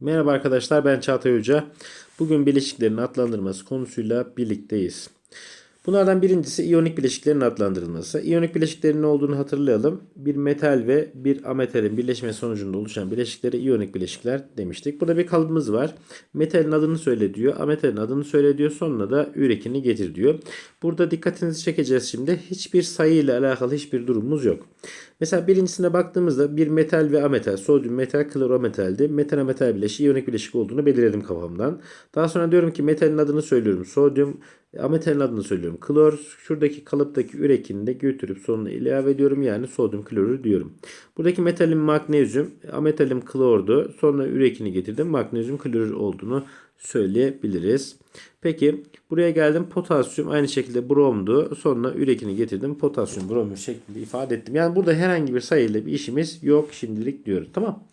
Merhaba arkadaşlar ben Çağatay Hoca. Bugün bileşiklerin adlandırması konusuyla birlikteyiz. Bunlardan birincisi iyonik bileşiklerin adlandırılması. İyonik bileşiklerin ne olduğunu hatırlayalım. Bir metal ve bir ametalin birleşmesi sonucunda oluşan bileşiklere iyonik bileşikler demiştik. Burada bir kalıbımız var. Metalin adını söyle diyor. Ametalin adını söyle diyor. Sonra da ürekini getir diyor. Burada dikkatinizi çekeceğiz şimdi. Hiçbir sayı ile alakalı hiçbir durumumuz yok. Mesela birincisine baktığımızda bir metal ve ametal, sodyum metal klorometaldi. Metal metal bileşiği iyonik bileşik olduğunu belirledim kafamdan. Daha sonra diyorum ki metalin adını söylüyorum. Sodyum, ametalin adını söylüyorum. Klor, şuradaki kalıptaki ürekini de götürüp sonuna ilave ediyorum. Yani sodyum klorür diyorum. Buradaki metalim magnezyum, ametalim klordu. Sonra ürekini getirdim. Magnezyum klorür olduğunu söyleyebiliriz. Peki buraya geldim potasyum aynı şekilde bromdu. Sonra ürekini getirdim. Potasyum bromür şeklinde ifade ettim. Yani burada herhangi bir sayıyla bir işimiz yok şimdilik diyoruz. Tamam.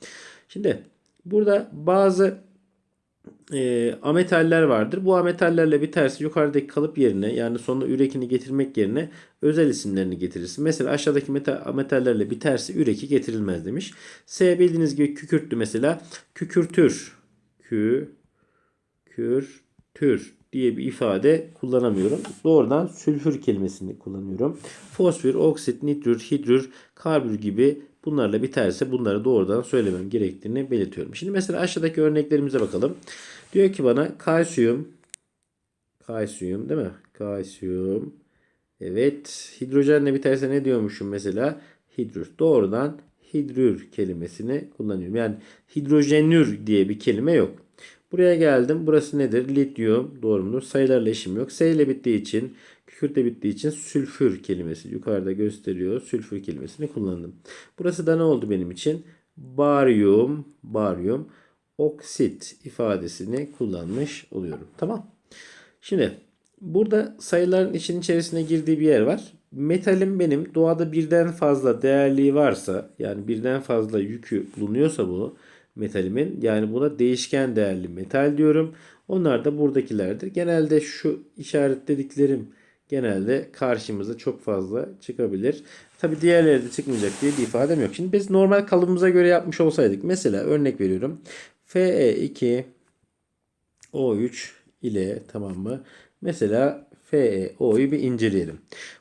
Şimdi burada bazı e, ametaller vardır. Bu ametallerle biterse yukarıdaki kalıp yerine yani sonunda ürekini getirmek yerine özel isimlerini getirirsin. Mesela aşağıdaki metal, ametallerle biterse üreki getirilmez demiş. S bildiğiniz gibi kükürttü mesela. Kükürtür. Kü kürtür diye bir ifade kullanamıyorum. Doğrudan sülfür kelimesini kullanıyorum. Fosfor, oksit, nitrür, hidrür, karbür gibi bunlarla biterse bunları doğrudan söylemem gerektiğini belirtiyorum. Şimdi mesela aşağıdaki örneklerimize bakalım. Diyor ki bana kalsiyum kalsiyum değil mi? Kalsiyum. Evet. Hidrojenle biterse ne diyormuşum mesela? Hidrür. Doğrudan hidrür kelimesini kullanıyorum. Yani hidrojenür diye bir kelime yok. Buraya geldim. Burası nedir? Lityum. Doğru mudur? Sayılarla işim yok. S ile bittiği için, kükürtle bittiği için sülfür kelimesi yukarıda gösteriyor. Sülfür kelimesini kullandım. Burası da ne oldu benim için? Baryum, baryum, oksit ifadesini kullanmış oluyorum. Tamam. Şimdi burada sayıların için içerisine girdiği bir yer var. Metalim benim doğada birden fazla değerliği varsa yani birden fazla yükü bulunuyorsa bu metalimin. Yani buna değişken değerli metal diyorum. Onlar da buradakilerdir. Genelde şu işaretlediklerim genelde karşımıza çok fazla çıkabilir. Tabi diğerleri de çıkmayacak diye bir ifadem yok. Şimdi biz normal kalıbımıza göre yapmış olsaydık. Mesela örnek veriyorum. Fe2 O3 ile tamam mı? Mesela FeO'yu bir inceleyelim.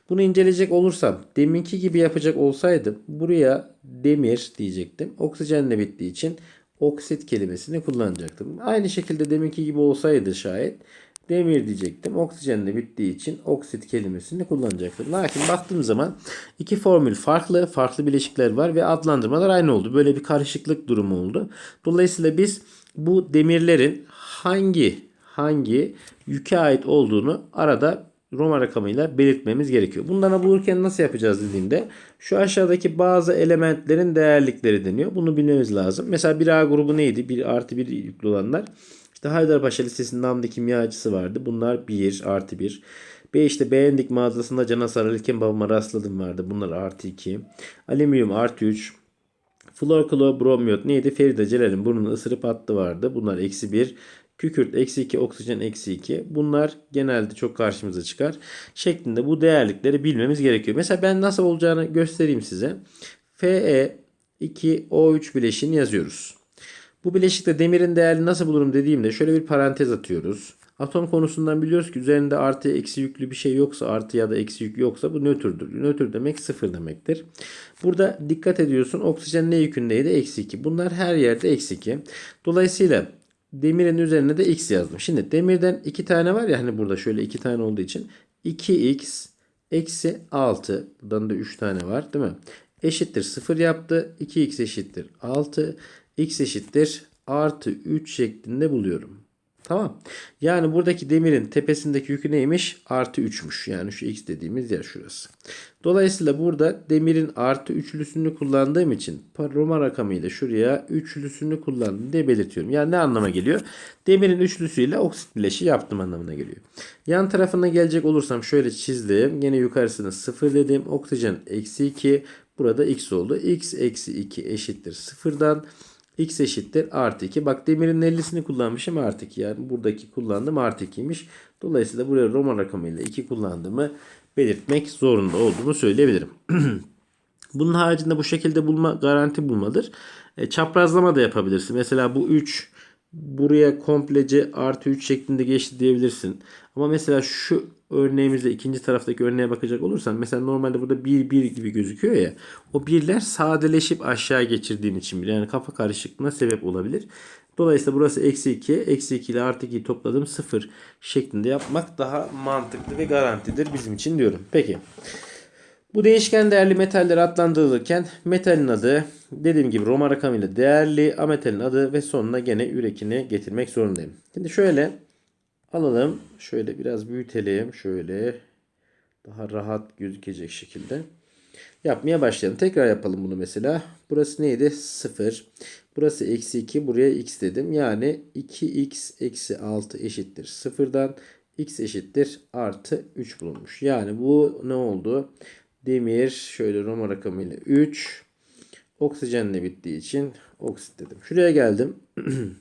Bunu inceleyecek olursam deminki gibi yapacak olsaydım buraya demir diyecektim. Oksijenle bittiği için oksit kelimesini kullanacaktım. Aynı şekilde deminki gibi olsaydı şayet demir diyecektim. Oksijenle bittiği için oksit kelimesini kullanacaktım. Lakin baktığım zaman iki formül farklı, farklı bileşikler var ve adlandırmalar aynı oldu. Böyle bir karışıklık durumu oldu. Dolayısıyla biz bu demirlerin hangi hangi yüke ait olduğunu arada Roma rakamıyla belirtmemiz gerekiyor. Bunları bulurken nasıl yapacağız dediğimde şu aşağıdaki bazı elementlerin değerlikleri deniyor. Bunu bilmemiz lazım. Mesela bir A grubu neydi? 1 artı 1 yüklü olanlar. İşte Haydarpaşa Lisesi'nin namlı kimyacısı vardı. Bunlar 1 artı 1. B işte beğendik mağazasında cana sarılırken babama rastladım vardı. Bunlar artı 2. Alüminyum artı 3. Florklorobromiyot neydi? Feride Celal'in burnunu ısırıp attı vardı. Bunlar eksi 1. Kükürt eksi 2, oksijen eksi 2. Bunlar genelde çok karşımıza çıkar. Şeklinde bu değerlikleri bilmemiz gerekiyor. Mesela ben nasıl olacağını göstereyim size. Fe2O3 bileşiğini yazıyoruz. Bu bileşikte demirin değerini nasıl bulurum dediğimde şöyle bir parantez atıyoruz. Atom konusundan biliyoruz ki üzerinde artı eksi yüklü bir şey yoksa artı ya da eksi yük yoksa bu nötrdür. Nötr demek sıfır demektir. Burada dikkat ediyorsun oksijen ne yükündeydi? Eksi 2. Bunlar her yerde eksi 2. Dolayısıyla demirin üzerine de x yazdım. Şimdi demirden 2 tane var ya hani burada şöyle 2 tane olduğu için 2x eksi 6 buradan da 3 tane var değil mi? Eşittir 0 yaptı. 2x eşittir 6. x eşittir artı 3 şeklinde buluyorum. Tamam. Yani buradaki demirin tepesindeki yükü neymiş? Artı 3'müş. Yani şu x dediğimiz yer şurası. Dolayısıyla burada demirin artı üçlüsünü kullandığım için Roma rakamıyla şuraya üçlüsünü kullandım diye belirtiyorum. Yani ne anlama geliyor? Demirin üçlüsüyle oksit bileşi yaptım anlamına geliyor. Yan tarafına gelecek olursam şöyle çizdim. Yine yukarısını 0 dedim. Oksijen eksi 2. Burada x oldu. x eksi 2 eşittir 0'dan x eşittir artı 2. Bak demirin 50'sini kullanmışım artı 2. Yani buradaki kullandığım artı 2'ymiş. Dolayısıyla buraya Roma rakamıyla 2 kullandığımı belirtmek zorunda olduğumu söyleyebilirim. Bunun haricinde bu şekilde bulma garanti bulmadır. E, çaprazlama da yapabilirsin. Mesela bu 3 buraya komplece artı 3 şeklinde geçti diyebilirsin. Ama mesela şu örneğimizde ikinci taraftaki örneğe bakacak olursan mesela normalde burada 1 1 gibi gözüküyor ya. O birler sadeleşip aşağı geçirdiğin için bile yani kafa karışıklığına sebep olabilir. Dolayısıyla burası eksi 2. Eksi 2 ile artı 2'yi topladım 0 şeklinde yapmak daha mantıklı ve garantidir bizim için diyorum. Peki. Bu değişken değerli metaller adlandırılırken metalin adı dediğim gibi Roma rakamıyla değerli, ametalin adı ve sonuna gene ürekini getirmek zorundayım. Şimdi şöyle alalım. Şöyle biraz büyütelim. Şöyle daha rahat gözükecek şekilde. Yapmaya başlayalım. Tekrar yapalım bunu mesela. Burası neydi? 0. Burası eksi 2. Buraya x dedim. Yani 2x eksi 6 eşittir 0'dan x eşittir artı 3 bulunmuş. Yani bu ne oldu? Demir şöyle Roma rakamıyla 3. Oksijenle bittiği için oksit dedim. Şuraya geldim.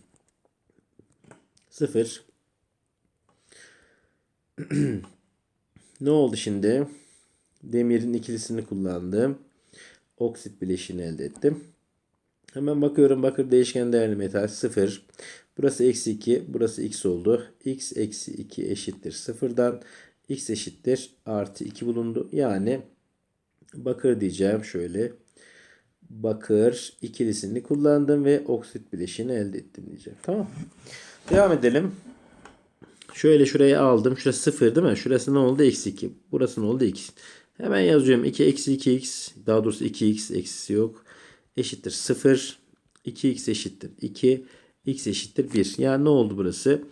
0. ne oldu şimdi? Demirin ikilisini kullandım. Oksit bileşiğini elde ettim. Hemen bakıyorum bakır değişken değerli metal 0. Burası eksi 2. Burası x oldu. x eksi 2 eşittir 0'dan. x eşittir artı 2 bulundu. Yani bakır diyeceğim şöyle. Bakır ikilisini kullandım ve oksit bileşiğini elde ettim diyeceğim. Tamam. Devam edelim. Şöyle şuraya aldım. Şurası 0 değil mi? Şurası ne oldu? Eksi 2. Burası ne oldu? X. Hemen yazıyorum. 2 eksi 2x. Daha doğrusu 2x eksisi yok. Eşittir 0. 2x eşittir 2. x eşittir 1. Yani ne oldu burası?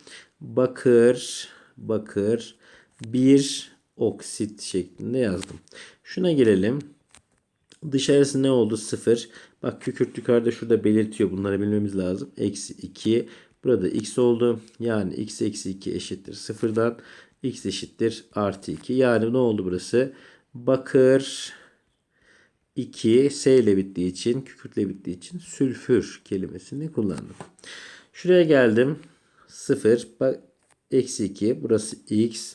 Bakır, bakır, 1 oksit şeklinde yazdım. Şuna gelelim. Dışarısı ne oldu? 0. Bak kükürt yukarıda şurada belirtiyor. Bunları bilmemiz lazım. Eksi 2. Burada x oldu. Yani x eksi 2 eşittir 0'dan. x eşittir artı 2. Yani ne oldu burası? Bakır 2 S ile bittiği için, kükürtle bittiği için sülfür kelimesini kullandım. Şuraya geldim. 0. Bak eksi 2. Burası x.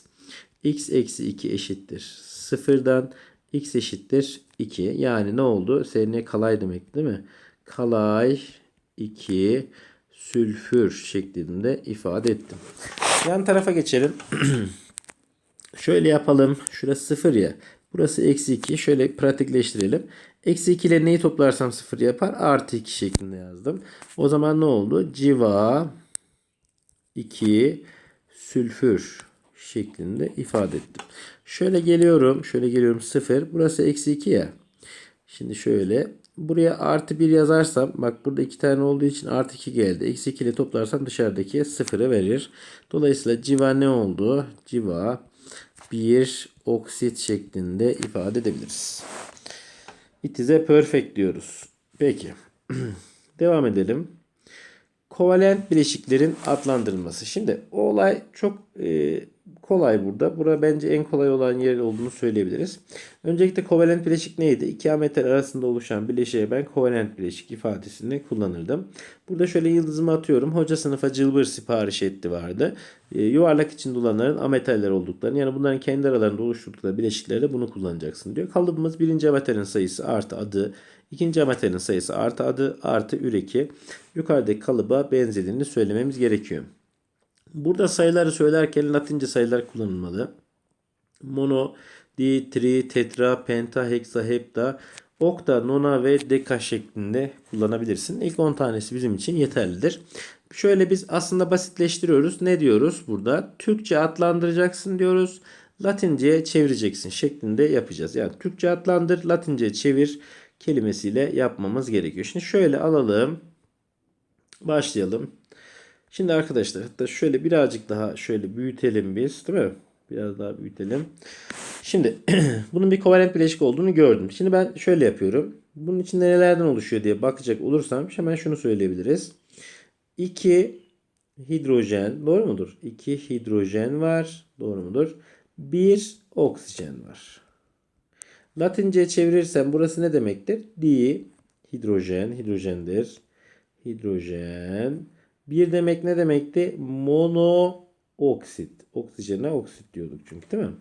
x eksi 2 eşittir 0'dan x eşittir 2. Yani ne oldu? Seninle kalay demek değil mi? Kalay 2 sülfür şeklinde ifade ettim. Yan tarafa geçelim. Şöyle yapalım. Şurası 0 ya. Burası eksi 2. Şöyle pratikleştirelim. Eksi 2 ile neyi toplarsam 0 yapar? Artı 2 şeklinde yazdım. O zaman ne oldu? Civa 2 sülfür şeklinde ifade ettim. Şöyle geliyorum. Şöyle geliyorum 0. Burası eksi 2 ya. Şimdi şöyle buraya artı 1 yazarsam bak burada 2 tane olduğu için artı 2 geldi. Eksi 2 ile toplarsam dışarıdaki 0'ı verir. Dolayısıyla civa ne oldu? Civa bir oksit şeklinde ifade edebiliriz. It is a perfect diyoruz. Peki. Devam edelim. Kovalent bileşiklerin adlandırılması. Şimdi olay çok e, kolay burada. Bura bence en kolay olan yer olduğunu söyleyebiliriz. Öncelikle kovalent bileşik neydi? İki metal arasında oluşan bileşiğe ben kovalent bileşik ifadesini kullanırdım. Burada şöyle yıldızımı atıyorum. Hoca sınıfa cılbır sipariş etti vardı. E, yuvarlak içinde olanların ametaller olduklarını yani bunların kendi aralarında oluşturdukları bileşiklerde bunu kullanacaksın diyor. Kalıbımız birinci ametalin sayısı artı adı. ikinci ametalin sayısı artı adı artı üreki. Yukarıdaki kalıba benzediğini söylememiz gerekiyor. Burada sayıları söylerken Latince sayılar kullanılmalı. Mono, di, tri, tetra, penta, heksa, hepta, okta, nona ve deka şeklinde kullanabilirsin. İlk 10 tanesi bizim için yeterlidir. Şöyle biz aslında basitleştiriyoruz. Ne diyoruz burada? Türkçe adlandıracaksın diyoruz. Latince'ye çevireceksin şeklinde yapacağız. Yani Türkçe adlandır, Latince çevir kelimesiyle yapmamız gerekiyor. Şimdi şöyle alalım. Başlayalım. Şimdi arkadaşlar hatta şöyle birazcık daha şöyle büyütelim biz değil mi? Biraz daha büyütelim. Şimdi bunun bir kovalent bileşik olduğunu gördüm. Şimdi ben şöyle yapıyorum. Bunun içinde nelerden oluşuyor diye bakacak olursam hemen şunu söyleyebiliriz. 2 hidrojen doğru mudur? 2 hidrojen var. Doğru mudur? 1 oksijen var. Latince'ye çevirirsem burası ne demektir? Di hidrojen, hidrojendir. Hidrojen. Bir demek ne demekti? Monooksit. Oksijene oksit diyorduk çünkü değil mi?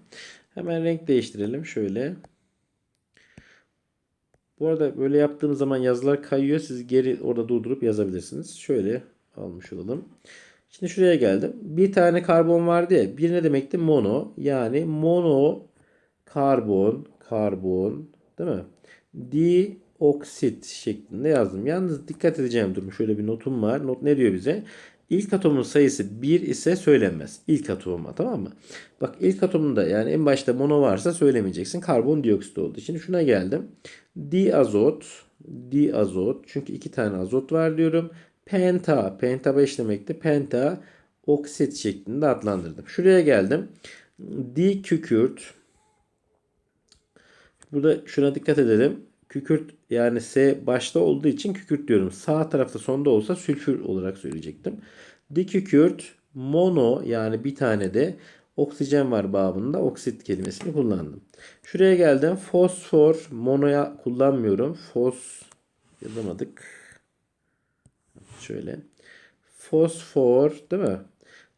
Hemen renk değiştirelim. Şöyle. Bu arada böyle yaptığım zaman yazılar kayıyor. Siz geri orada durdurup yazabilirsiniz. Şöyle almış olalım. Şimdi şuraya geldim. Bir tane karbon vardı ya. Bir ne demekti? Mono. Yani mono karbon, karbon değil mi? Dioksit şeklinde yazdım. Yalnız dikkat edeceğim durum. Şöyle bir notum var. Not ne diyor bize? İlk atomun sayısı 1 ise söylenmez. İlk atomuma tamam mı? Bak ilk atomunda yani en başta mono varsa söylemeyeceksin. Karbondioksit oldu. Şimdi şuna geldim. Diazot, diazot. Çünkü iki tane azot var diyorum. Penta, penta 5 demekti. Penta oksit şeklinde adlandırdım. Şuraya geldim. Dikükürt. Burada şuna dikkat edelim. Kükürt yani S başta olduğu için kükürt diyorum. Sağ tarafta sonda olsa sülfür olarak söyleyecektim. Dikükürt mono yani bir tane de oksijen var babında oksit kelimesini kullandım. Şuraya geldim. Fosfor monoya kullanmıyorum. Fos yazamadık. Şöyle. Fosfor değil mi?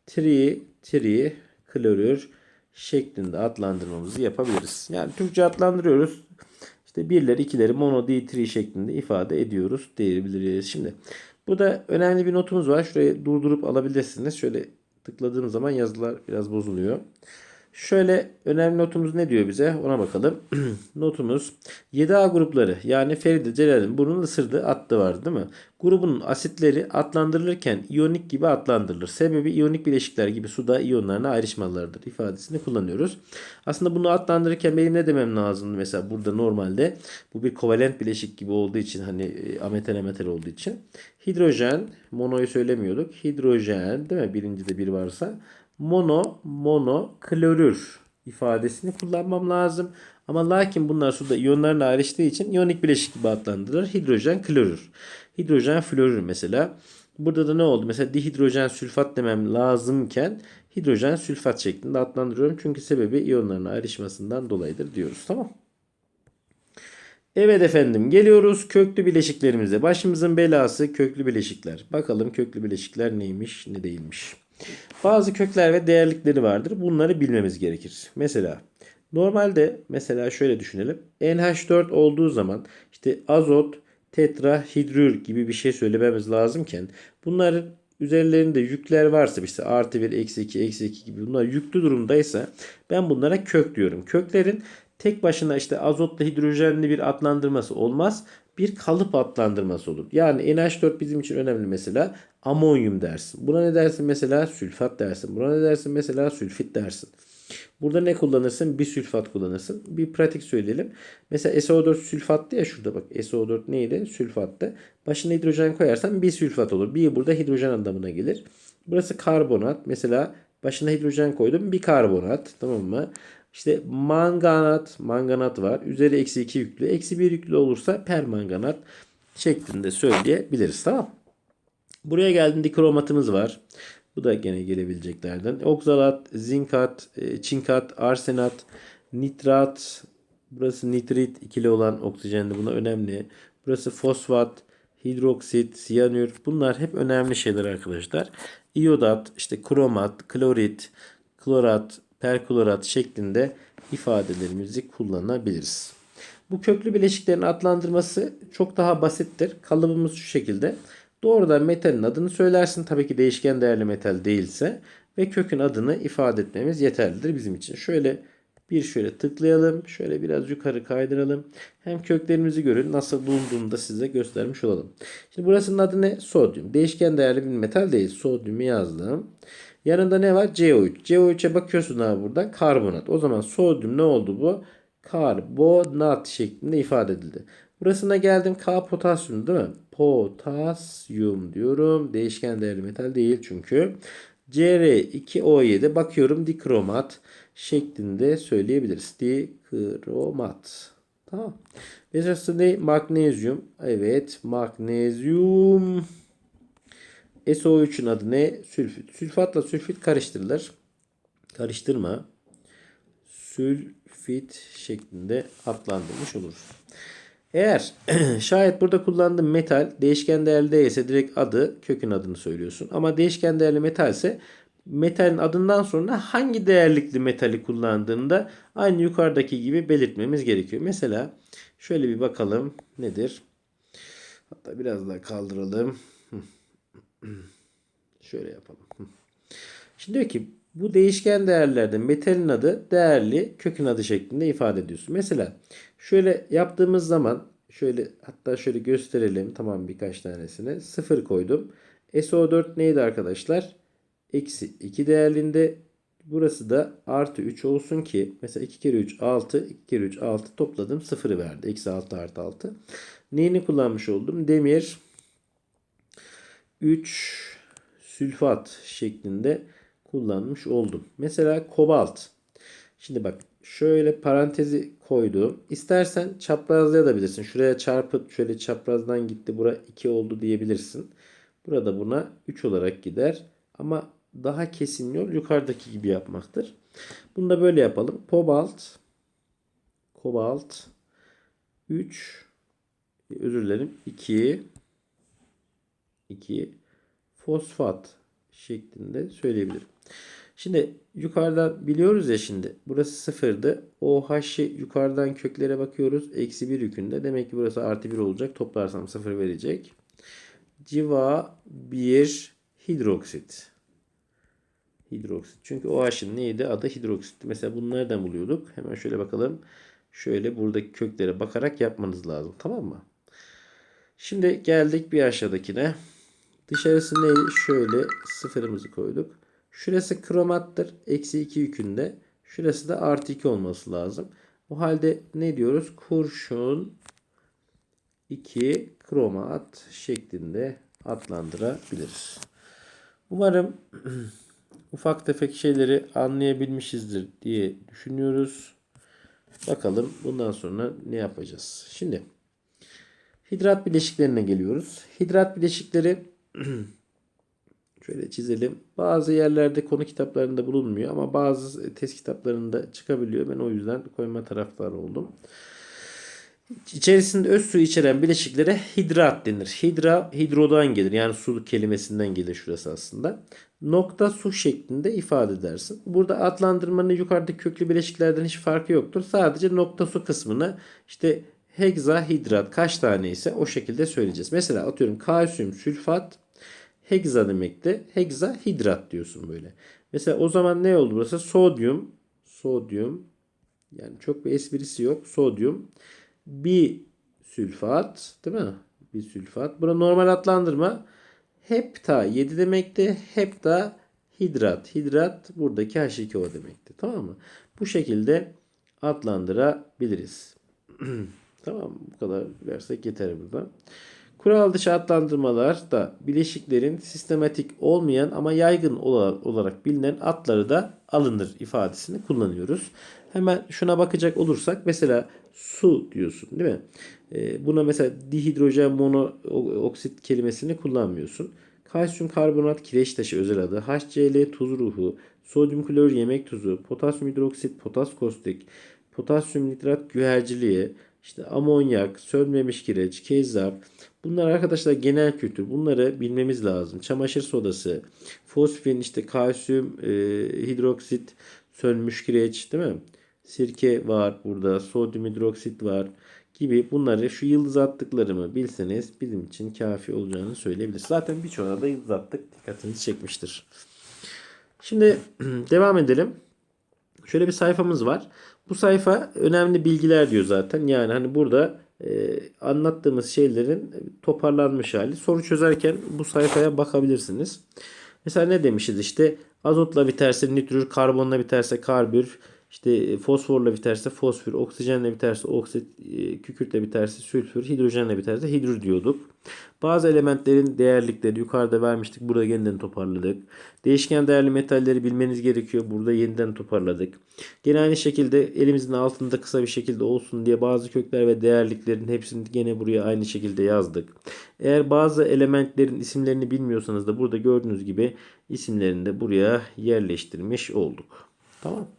Tri, tri, klorür şeklinde adlandırmamızı yapabiliriz. Yani Türkçe adlandırıyoruz. İşte birleri, ikileri mono, di, tri şeklinde ifade ediyoruz diyebiliriz. Şimdi burada önemli bir notumuz var. Şurayı durdurup alabilirsiniz. Şöyle tıkladığım zaman yazılar biraz bozuluyor. Şöyle önemli notumuz ne diyor bize ona bakalım. notumuz 7A grupları yani Feride Celal'in burnunu ısırdığı attı var değil mi? Grubun asitleri adlandırılırken iyonik gibi adlandırılır. Sebebi iyonik bileşikler gibi suda iyonlarına ayrışmalarıdır ifadesini kullanıyoruz. Aslında bunu adlandırırken benim ne demem lazımdı mesela burada normalde bu bir kovalent bileşik gibi olduğu için hani ametal ametal olduğu için hidrojen monoyu söylemiyorduk. Hidrojen değil mi? Birincide bir varsa mono, mono, klorür ifadesini kullanmam lazım. Ama lakin bunlar suda iyonlarla ayrıştığı için iyonik bileşik gibi adlandırılır. Hidrojen, klorür. Hidrojen, florür mesela. Burada da ne oldu? Mesela dihidrojen sülfat demem lazımken hidrojen sülfat şeklinde adlandırıyorum. Çünkü sebebi iyonların ayrışmasından dolayıdır diyoruz. Tamam. Evet efendim geliyoruz köklü bileşiklerimize. Başımızın belası köklü bileşikler. Bakalım köklü bileşikler neymiş ne değilmiş. Bazı kökler ve değerlikleri vardır. Bunları bilmemiz gerekir. Mesela normalde mesela şöyle düşünelim. NH4 olduğu zaman işte azot, tetrahidrür gibi bir şey söylememiz lazımken bunların üzerlerinde yükler varsa işte artı 1, eksi 2, eksi 2 gibi bunlar yüklü durumdaysa ben bunlara kök diyorum. Köklerin tek başına işte azotla hidrojenli bir adlandırması olmaz. Bir kalıp adlandırması olur. Yani NH4 bizim için önemli mesela amonyum dersin. Buna ne dersin mesela sülfat dersin. Buna ne dersin mesela sülfit dersin. Burada ne kullanırsın? Bir sülfat kullanırsın. Bir pratik söyleyelim. Mesela SO4 sülfattı ya şurada bak. SO4 neydi? Sülfattı. Başına hidrojen koyarsan bir sülfat olur. Bir burada hidrojen anlamına gelir. Burası karbonat. Mesela başına hidrojen koydum. Bir karbonat. Tamam mı? İşte manganat, manganat var. Üzeri eksi 2 yüklü. Eksi 1 yüklü olursa permanganat şeklinde söyleyebiliriz. Tamam Buraya geldiğinde kromatımız var. Bu da gene gelebileceklerden. Oksalat, zinkat, e, çinkat, arsenat, nitrat. Burası nitrit ikili olan oksijenli. Buna önemli. Burası fosfat, hidroksit, siyanür. Bunlar hep önemli şeyler arkadaşlar. İyodat, işte kromat, klorit, klorat, perklorat şeklinde ifadelerimizi kullanabiliriz. Bu köklü bileşiklerin adlandırması çok daha basittir. Kalıbımız şu şekilde. Doğrudan metalin adını söylersin. Tabii ki değişken değerli metal değilse. Ve kökün adını ifade etmemiz yeterlidir bizim için. Şöyle bir şöyle tıklayalım. Şöyle biraz yukarı kaydıralım. Hem köklerimizi görün. Nasıl bulunduğunu da size göstermiş olalım. Şimdi burasının adı ne? Sodyum. Değişken değerli bir metal değil. Sodyumu yazdım. Yanında ne var? CO3. CO3'e bakıyorsun abi burada. Karbonat. O zaman sodyum ne oldu bu? Karbonat şeklinde ifade edildi. Burasına geldim. K potasyum değil mi? Potasyum diyorum. Değişken değerli metal değil çünkü. Cr2O7 bakıyorum dikromat şeklinde söyleyebiliriz. Dikromat. Tamam. Mesela ne? Magnezyum. Evet. Magnezyum. SO3'ün adı ne? Sülfit. Sülfatla sülfit karıştırılır. Karıştırma. Sülfit şeklinde adlandırmış oluruz. Eğer şayet burada kullandığım metal değişken değerli değilse direkt adı kökün adını söylüyorsun. Ama değişken değerli metal ise metalin adından sonra hangi değerlikli metali kullandığında aynı yukarıdaki gibi belirtmemiz gerekiyor. Mesela şöyle bir bakalım nedir? Hatta biraz daha kaldıralım. Şöyle yapalım. Şimdi diyor ki bu değişken değerlerde metalin adı değerli kökün adı şeklinde ifade ediyorsun. Mesela şöyle yaptığımız zaman şöyle hatta şöyle gösterelim tamam birkaç tanesini. 0 koydum. SO4 neydi arkadaşlar? Eksi 2 değerlinde. Burası da artı 3 olsun ki mesela 2 kere 3 6 2 kere 3 6 topladım 0'ı verdi. Eksi 6 artı 6. Neyini kullanmış oldum? Demir 3 sülfat şeklinde kullanmış oldum. Mesela kobalt. Şimdi bak şöyle parantezi koydum. İstersen çaprazlayabilirsin. Şuraya çarpıp şöyle çaprazdan gitti. Bura 2 oldu diyebilirsin. Burada buna 3 olarak gider. Ama daha kesin yol yukarıdaki gibi yapmaktır. Bunu da böyle yapalım. Kobalt kobalt 3 özür dilerim 2 2 fosfat şeklinde söyleyebilirim. Şimdi yukarıdan biliyoruz ya şimdi burası sıfırdı. OH'ı yukarıdan köklere bakıyoruz. Eksi 1 yükünde. Demek ki burası artı 1 olacak. Toplarsam sıfır verecek. Civa 1 hidroksit. Hidroksit. Çünkü OH'ın neydi? Adı hidroksit. Mesela bunu nereden buluyorduk? Hemen şöyle bakalım. Şöyle buradaki köklere bakarak yapmanız lazım. Tamam mı? Şimdi geldik bir aşağıdakine. Dışarısı neydi? Şöyle sıfırımızı koyduk. Şurası kromattır. Eksi 2 yükünde. Şurası da artı 2 olması lazım. O halde ne diyoruz? Kurşun 2 kromat şeklinde adlandırabiliriz. Umarım ufak tefek şeyleri anlayabilmişizdir diye düşünüyoruz. Bakalım bundan sonra ne yapacağız. Şimdi hidrat bileşiklerine geliyoruz. Hidrat bileşikleri şöyle çizelim. Bazı yerlerde konu kitaplarında bulunmuyor ama bazı test kitaplarında çıkabiliyor. Ben o yüzden koyma taraftarı oldum. İçerisinde öz su içeren bileşiklere hidrat denir. Hidra hidrodan gelir. Yani su kelimesinden gelir şurası aslında. Nokta su şeklinde ifade edersin. Burada adlandırmanın yukarıdaki köklü bileşiklerden hiç farkı yoktur. Sadece nokta su kısmını işte hegzahidrat kaç tane ise o şekilde söyleyeceğiz. Mesela atıyorum kalsiyum sülfat hegza demekte. Hegzahidrat diyorsun böyle. Mesela o zaman ne oldu burası? Sodyum sodyum yani çok bir esprisi yok. Sodyum bir sülfat değil mi? Bir sülfat. Buna normal adlandırma hepta 7 demekti. Hepta hidrat. Hidrat buradaki H2O demekti. Tamam mı? Bu şekilde adlandırabiliriz. tamam? Bu kadar versek yeter burada. Kural dışı adlandırmalar da bileşiklerin sistematik olmayan ama yaygın olarak bilinen adları da alınır ifadesini kullanıyoruz. Hemen şuna bakacak olursak mesela su diyorsun değil mi? Ee, buna mesela dihidrojen monooksit kelimesini kullanmıyorsun. Kalsiyum karbonat kireç taşı özel adı, HCl tuz ruhu, sodyum klor yemek tuzu, potasyum hidroksit, potas kostik, potasyum nitrat güherciliği, işte amonyak, sönmemiş kireç, kezzap. Bunlar arkadaşlar genel kültür. Bunları bilmemiz lazım. Çamaşır sodası, fosfin, işte kalsiyum e, hidroksit, sönmüş kireç değil mi? Sirke var burada. Sodyum hidroksit var gibi bunları şu yıldız attıklarımı bilseniz bizim için kafi olacağını söyleyebiliriz. Zaten birçoğuna da yıldız attık. Dikkatinizi çekmiştir. Şimdi devam edelim. Şöyle bir sayfamız var. Bu sayfa önemli bilgiler diyor zaten. Yani hani burada anlattığımız şeylerin toparlanmış hali. Soru çözerken bu sayfaya bakabilirsiniz. Mesela ne demişiz işte azotla biterse nitrür, karbonla biterse karbür, işte e, fosforla biterse fosfor, oksijenle biterse oksit, e, kükürtle biterse sülfür, hidrojenle biterse hidrür diyorduk. Bazı elementlerin değerlikleri yukarıda vermiştik. Burada yeniden toparladık. Değişken değerli metalleri bilmeniz gerekiyor. Burada yeniden toparladık. Gene aynı şekilde elimizin altında kısa bir şekilde olsun diye bazı kökler ve değerliklerin hepsini gene buraya aynı şekilde yazdık. Eğer bazı elementlerin isimlerini bilmiyorsanız da burada gördüğünüz gibi isimlerini de buraya yerleştirmiş olduk. Tamam.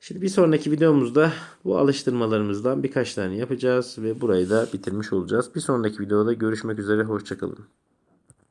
Şimdi bir sonraki videomuzda bu alıştırmalarımızdan birkaç tane yapacağız ve burayı da bitirmiş olacağız. Bir sonraki videoda görüşmek üzere. Hoşçakalın.